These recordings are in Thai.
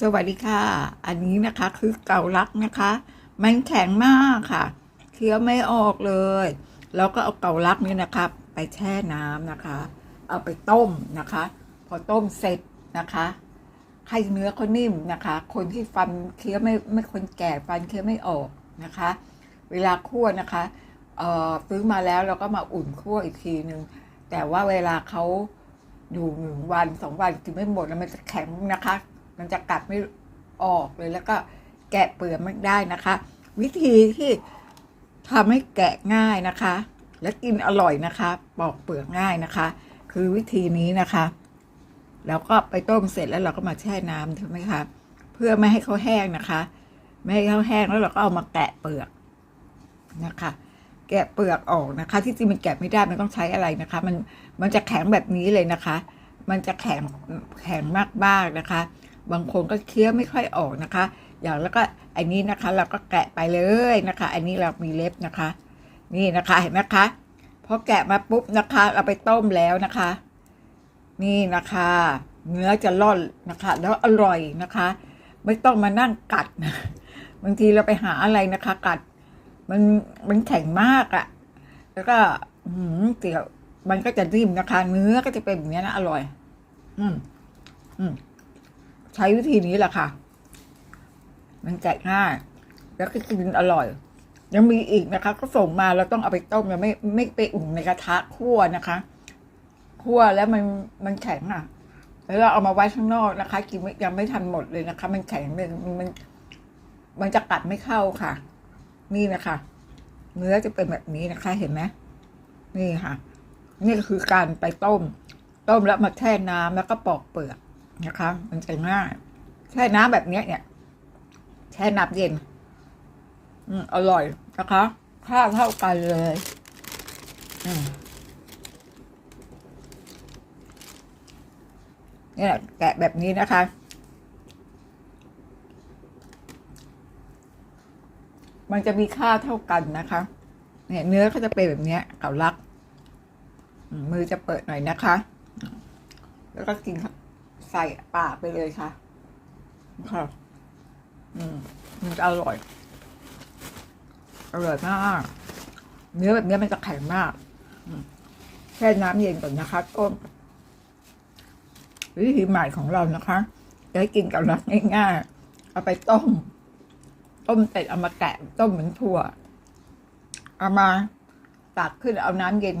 สวัสดีค่ะ อันนี้นะคะคือเกาลักนะคะ มันแข็งมากค่ะเคี้ยวไม่ออกเลย แล้วก็เอาเกาลักนี่นะคะ ไปแช่น้ำนะคะ เอาไปต้มนะคะ พอต้มเสร็จนะคะให้เนื้อเขานิ่มนะคะ คนที่ฟันเคี้ยวไม่ไม่คนแก่ฟันเคี้ยวไม่ออกนะคะ เวลาคั่วนะคะเอ่อซื้อมาแล้วเราก็มาอุ่นคั่วอีกทีนึงแต่ว่าเวลาเขาอยู่หนึ่งวันสองวันกินไม่หมดแล้วมันจะแข็งนะคะ มันจะกัดไม่ออกเลยแล้วก็แกะเปลือกไม่ได้นะคะ วิธีที่ทำให้แกะง่ายนะคะ และกินอร่อยนะคะ ปอกเปลือกง่ายนะคะ คือวิธีนี้นะคะ แล้วก็ไปต้มเสร็จแล้วเราก็มาแช่น้ำถูกไหมคะเพื่อไม่ให้เขาแห้งนะคะ ไม่ให้เขาแห้งแล้วเราก็เอามาแกะเปลือกนะคะ แกะเปลือกออกนะคะ ที่จริงมันแกะไม่ได้มันต้องใช้อะไรนะคะ มันมันจะแข็งแบบนี้เลยนะคะ มันจะแข็งแข็งมากๆนะคะ บางคนก็เคี้ยวไม่ค่อยออกนะคะ อย่างแล้วก็อันนี้นะคะ เราก็แกะไปเลยนะคะ อันนี้เรามีเล็บนะคะ นี่นะคะเห็นไหมคะพอแกะมาปุ๊บนะคะ เราไปต้มแล้วนะคะ นี่นะคะ เนื้อจะร่อนนะคะ แล้วอร่อยนะคะ ไม่ต้องมานั่งกัดนะบางทีเราไปหาอะไรนะคะ กัด มันมันแข็งมากอะ่ะ แล้วก็หือเตี๋ยวมันก็จะริมนะคะ เนื้อก็จะเป็นแบบนี้นะอร่อย อืมอืม ใช้วิธีนี้แหละค่ะ มันแกะง่าย แล้วก็กินอร่อย ยังมีอีกนะคะ ก็ส่งมาเราต้องเอาไปต้มยังไม่ไม่ไปอุ่นในกระทะคั่วนะคะคั่วแล้วมันมันแข็งอะ แล้วเราเอามาไว้ข้างนอกนะคะ กินยังไม่ทันหมดเลยนะคะ มันแข็งเลยมันมันจะกัดไม่เข้าค่ะ นี่นะคะ เนื้อจะเป็นแบบนี้นะคะ เห็นไหมนี่ค่ะ นี่คือการไปต้ม ต้มแล้วมาแช่น้ำแล้วก็ปอกเปลือก นะคะ มันจะง่ายแช่น้ำแบบนี้เนี่ย แช่น้ำเย็น อืมอร่อยนะคะ ค่าเท่ากันเลย อืมเนี่ยแกะแบบนี้นะคะ มันจะมีค่าเท่ากันนะคะ เนี่ยเนื้อก็จะเป็นแบบนี้เกาลักมมือจะเปิดหน่อยนะคะ แล้วก็กิน ใส่ปากไปเลยค่ะ ค่ะ อืม มันจะอร่อย อร่อยมาก เนื้อแบบเนี้ยมันจะแข็งมากมแช่น้ำเย็นก่อนนะคะต้มวิธีใหม่ของเรานะคะจะให้กินกับรักง่ายๆ เอาไปต้ม ต้มเสร็จเอามาแกะ ต้มเหมือนถั่ว เอามาตักขึ้นเอาน้ำเย็น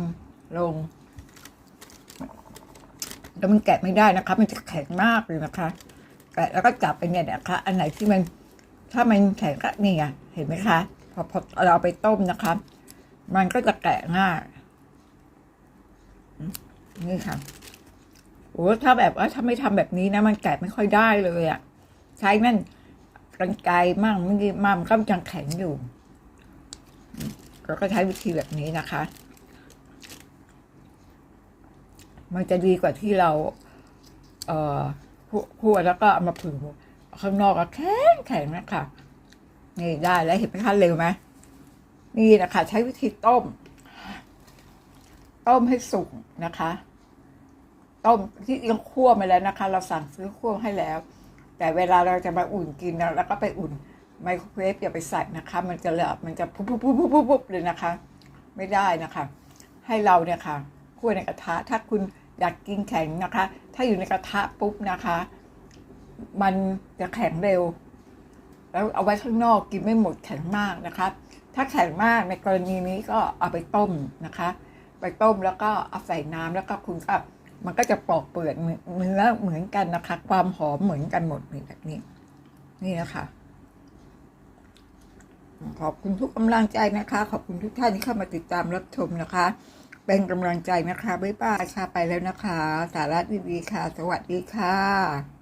ลง แล้วมันแกะไม่ได้นะคะ มันจะแข็งมากเลยนะคะ แกะแล้วก็จับไปเนี่ยนะคะ อันไหนที่มันถ้ามันแข็งก็นี่ไงเห็นไหมคะ พอพอเราไปต้มนะคะ มันก็จะแกะง่ายนี่ค่ะโอ้ถ้าแบบว่าถ้าไม่ทำแบบนี้นะ มันแกะไม่ค่อยได้เลยอะ่ะ ใช้นั่นกันไกลมั่งไม่มั่งมันก็ยังแข็งอยู่เราก็ใช้วิธีแบบนี้นะคะ มันจะดีกว่าที่เรา เอ่อคั่วแล้วก็เอามาผึ่งข้างนอกก็แข็งแข็งนะคะนี่ได้แล้วเห็นไหมคะเร็วไหมนี่นะคะ ใช้วิธีต้ม ต้มให้สุกนะคะ ต้มที่ยังคั่วมาแล้วนะคะ เราสั่งซื้อคั่วให้แล้ว แต่เวลาเราจะมาอุ่นกินแล้วก็ไปอุ่นไมโครเวฟอย่าไปใส่นะคะ มันจะเหลบมันจะปุ๊บปุ๊บปุ๊บปุ๊บปุ๊บปุ๊บเลยนะคะ ไม่ได้นะคะ ให้เราเนี่ยค่ะคั่วในกระทะถ้าคุณ อยากกินแข็งนะคะ ถ้าอยู่ในกระทะปุ๊บนะคะ มันจะแข็งเร็ว แล้วเอาไว้ข้างนอกกินไม่หมดแข็งมากนะคะ ถ้าแข็งมากในกรณีนี้ก็เอาไปต้มนะคะ ไปต้มแล้วก็เอาใส่น้ำแล้วก็คุณก็มันก็จะปอกเปลือกเนื้อเหมือนกันนะคะ ความหอมเหมือนกันหมดแบบนี้ นี่นะคะขอบคุณทุกกำลังใจนะคะ ขอบคุณทุกท่านที่เข้ามาติดตามรับชมนะคะ เป็นกำลังใจนะคะ บ๊ายบายค่ะไปแล้วนะคะ สาระดีๆค่ะ สวัสดีค่ะ